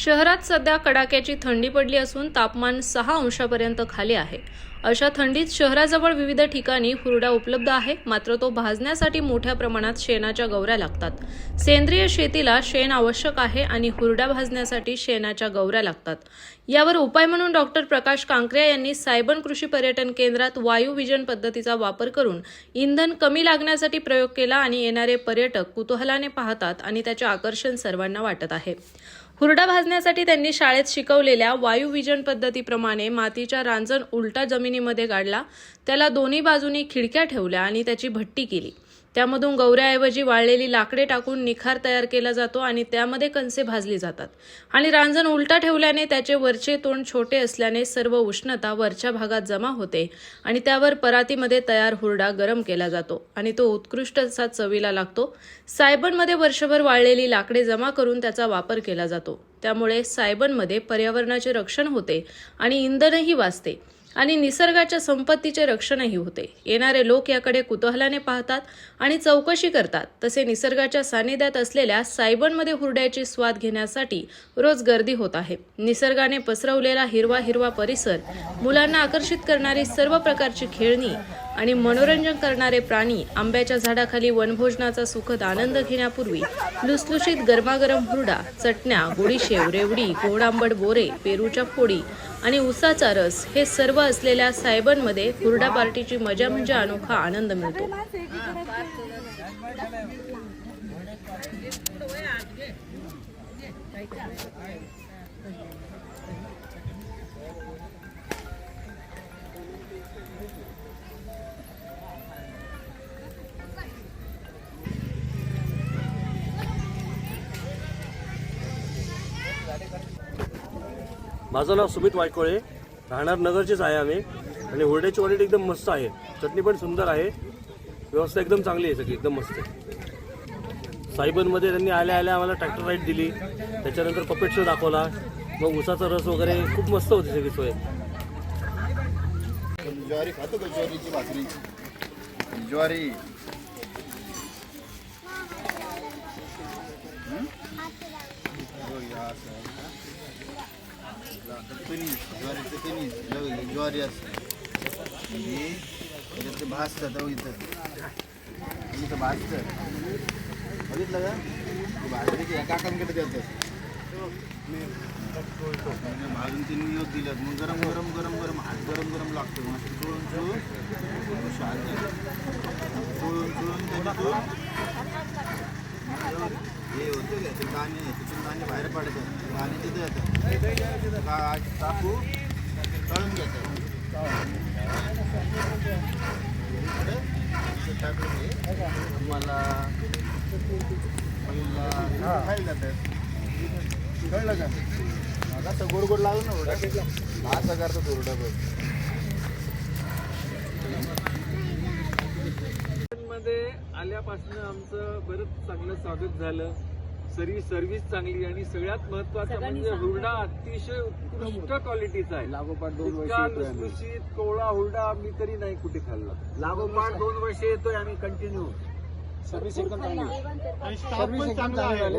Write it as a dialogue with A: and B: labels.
A: शहरात सध्या कडाक्याची थंडी पडली असून तापमान सहा अंशापर्यंत खाली आहे. अशा थंडीत शहराजवळ विविध ठिकाणी हुरडा उपलब्ध आहे. मात्र तो भाजण्यासाठी मोठ्या प्रमाणात शेणाच्या गौऱ्या लागतात. सेंद्रिय शेतीला शेण आवश्यक आहे आणि हुरडा भाजण्यासाठी शेणाच्या गौऱ्या लागतात. यावर उपाय म्हणून डॉक्टर प्रकाश कांकरे यांनी सायबन कृषी पर्यटन केंद्रात वायू विजन पद्धतीचा वापर करून इंधन कमी लागण्यासाठी प्रयोग केला आणि येणारे पर्यटक कुतूहलाने पाहतात आणि त्याचे आकर्षण सर्वांना वाटत आहे. हुरडा भाजण्यासाठी त्यांनी शाळेत शिकवलेल्या वायू विजन पद्धतीप्रमाणे मातीच्या रांजण उलटा जमीन जमिनीमध्ये गाडला. त्याला दोन्ही बाजूनी खिडक्या ठेवल्या आणि त्याची भट्टी केली. त्यामधून गौऱ्याऐवजी वाळलेली लाकडे टाकून निखार तयार केला जातो आणि त्यामध्ये कणसे भाजली जातात. आणि रांजण उलटा ठेवल्याने त्याचे वरचे तोंड छोटे असल्याने सर्व उष्णता वरच्या भागात जमा होते आणि त्यावर परातीमध्ये तयार हुरडा गरम केला जातो आणि तो उत्कृष्ट असा चवीला लागतो. सायबनमध्ये वर्षभर वाळलेली लाकडे जमा करून त्याचा वापर केला जातो. त्यामुळे सायबनमध्ये पर्यावरणाचे रक्षण होते आणि इंधनही वाचते. आणि निसर्गाच्या संपत्तीचे रक्षणही होते. येणारे लोक याकडे कुतूहलाने पाहतात आणि चौकशी करतात. तसे निसर्गाच्या सानिध्यात असलेल्या सायबनमध्ये हुरड्याची स्वाद घेण्यासाठी रोज गर्दी होत आहे. निसर्गाने पसरवलेला हिरवा हिरवा परिसर मुलांना आकर्षित करणारी सर्व प्रकारची खेळणी आणि मनोरंजन करणारे प्राणी आंब्याच्या झाडाखाली वनभोजनाचा सुखद आनंद घेण्यापूर्वी लुसलुशीत गरमागरम हुरडा चटण्या गोडीशेव रेवडी गोड आंबट बोरे पेरूच्या फोडी आणि उसाचा रस हे सर्व असलेल्या सायबनमध्ये हुरडा पार्टीची मजा म्हणजे अनोखा आनंद मिळतो.
B: माझं नाव सुमित वायकोळे. राहणार नगरचेच आहे आम्ही. आणि हुरड्याची क्वालिटी एकदम मस्त आहे. चटणी पण सुंदर आहे. व्यवस्था एकदम चांगली आहे सगळी. एकदम मस्त आहे. सायबनमध्ये त्यांनी आल्या आल्या आम्हाला ट्रॅक्टर राईड दिली. त्याच्यानंतर पपेट शो दाखवला. मग उसाचा रस वगैरे खूप मस्त होती सगळी सोय.
C: ज्वारी खातो का ज्वारीची भाकरी? ज्वारी. कणीस ज्वारीचं कणीस जेव्हा ज्वारी असतं म्हणजे त्याच्यात ते भाजतात इथं इथं भाजतं. बघितलं का ते की एका काकांकडे देतात म्हणजे भाजून ते नियोज दिल्यात मग गरम गरम गरम गरम हात गरम गरम लागतो मग चोळून चोळून अशी चोळून चोळून त्याच्यातून हे होतं का? ते दाणे तिथून दाणे बाहेर पडतात दाणे तिथे येतात टाकू तळून घेतात टाकून हे तुम्हाला पहिला खायला जातात कळलं का असं गोड गोड लागलं ना हुरडा बघ
D: मध्ये आल्यापासून आमचं बरंच चांगलं स्वागत झालं. सर्व्हिस सर्व्हिस चांगली आणि सगळ्यात महत्वाचं म्हणजे हुरडा अतिशय उत्कृष्ट क्वालिटीचा आहे.
C: लागोपाठ दोन.
D: लुसलुशीत कोवळा हुरडा मी तरी नाही कुठे खाल्ला.
C: लागोपाठ दोन वर्ष येतोय आम्ही कंटिन्यू सर्व्हिस एकदम चांगली सर्व्हिस एकदम चांगली झाली